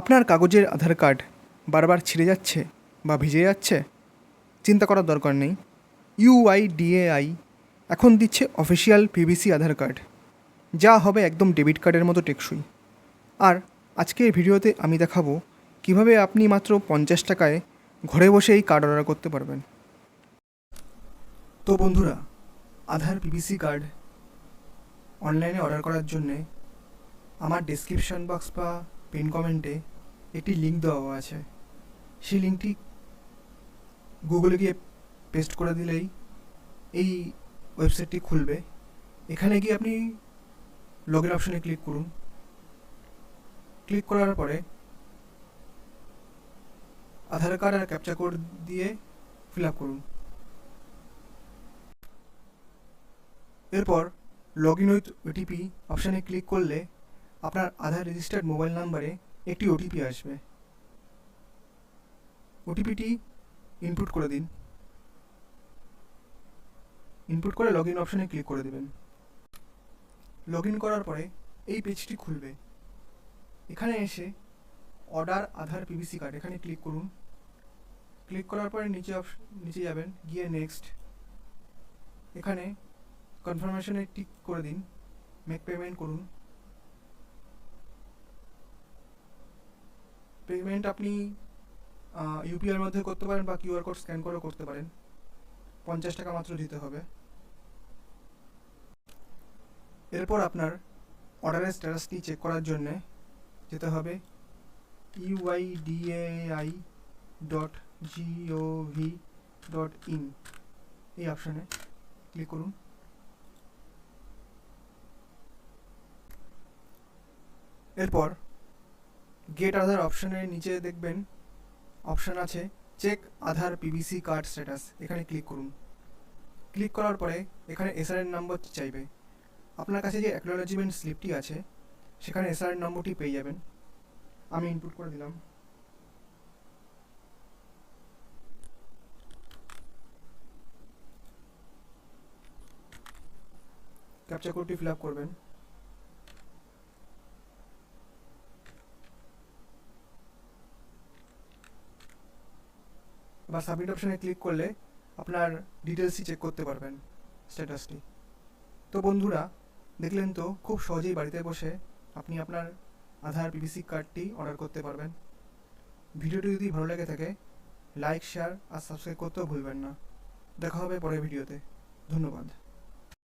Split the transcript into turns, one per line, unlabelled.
আপনার কাগজের আধার কার্ড বারবার ছিঁড়ে যাচ্ছে বা ভিজে যাচ্ছে? চিন্তা করার দরকার নেই। ইউআইডিএআই এখন দিচ্ছে অফিসিয়াল পিভিসি আধার কার্ড। যা হবে একদম ডেবিট কার্ডের মতো টেকসই। আর আজকের ভিডিওতে আমি দেখাবো কীভাবে আপনি মাত্র পঞ্চাশ টাকায় ঘরে বসে এই কার্ড অর্ডার করতে পারবেন। তো বন্ধুরা, আধার পিভিসি কার্ড অনলাইনে অর্ডার করার জন্যে আমার ডেসক্রিপশন বক্স বা পিন কমেন্টে একটি লিঙ্ক দেওয়া আছে। সেই লিঙ্কটি গুগলে গিয়ে পেস্ট করে দিলেই এই ওয়েবসাইটটি খুলবে। এখানে গিয়ে আপনি লগইন অপশনে ক্লিক করুন। ক্লিক করার পরে আধার কার্ড আর ক্যাপচা কোড দিয়ে ফিল আপ করুন। এরপর লগ ইন উইথ ওটিপি অপশানে ক্লিক করলে আপনার আধার রেজিস্টার্ড মোবাইল নাম্বারে একটি ওটিপি আসবে। ওটিপিটি ইনপুট করে দিন। ইনপুট করে লগ ইন অপশানে ক্লিক করে দেবেন। লগ ইন করার পরে এই পেজটি খুলবে। এখানে এসে অর্ডার আধার পিভিসি কার্ড এখানে ক্লিক করুন। ক্লিক করার পরে নিচে নিচে যাবেন, গিয়ে নেক্সট এখানে কনফার্মেশনে টিক করে দিন। মেক পেমেন্ট করুন। পেমেন্ট আপনি ইউপিআইয়ের মধ্যে করতে পারেন বা কিউআর কোড স্ক্যান করেও করতে পারেন। পঞ্চাশ টাকা মাত্র দিতে হবে। এরপর আপনার অর্ডারের স্ট্যাটাসটি চেক করার জন্যে যেতে হবে UIDAI dot gov dot in এই অপশানে ক্লিক করুন। এরপর গেট আধার অপশনের নিচে দেখবেন অপশন আছে check Aadhaar PVC card status এখানে ক্লিক করুন। ক্লিক করার পরে এখানে এসআরএন নম্বর চাইবে। আপনার কাছে যে অ্যাকনোলজিমেন্ট স্লিপটি আছে, সেখানে এসআরএন নম্বরটি পেয়ে যাবেন। আমি ইনপুট করে দিলাম। ক্যাপচা কোডটি ফিল আপ করবেন। বা সাবমিট অপশানে ক্লিক করলে আপনার ডিটেলসই চেক করতে পারবেন স্ট্যাটাসটি তো বন্ধুরা, দেখলেন তো, খুব সহজেই বাড়িতে বসে আপনি আপনার আধার পিভিসি কার্ডটি অর্ডার করতে পারবেন। ভিডিওটি যদি ভালো লেগে থাকে লাইক শেয়ার আর সাবস্ক্রাইব করতেও ভুলবেন না। দেখা হবে পরের ভিডিওতে। ধন্যবাদ।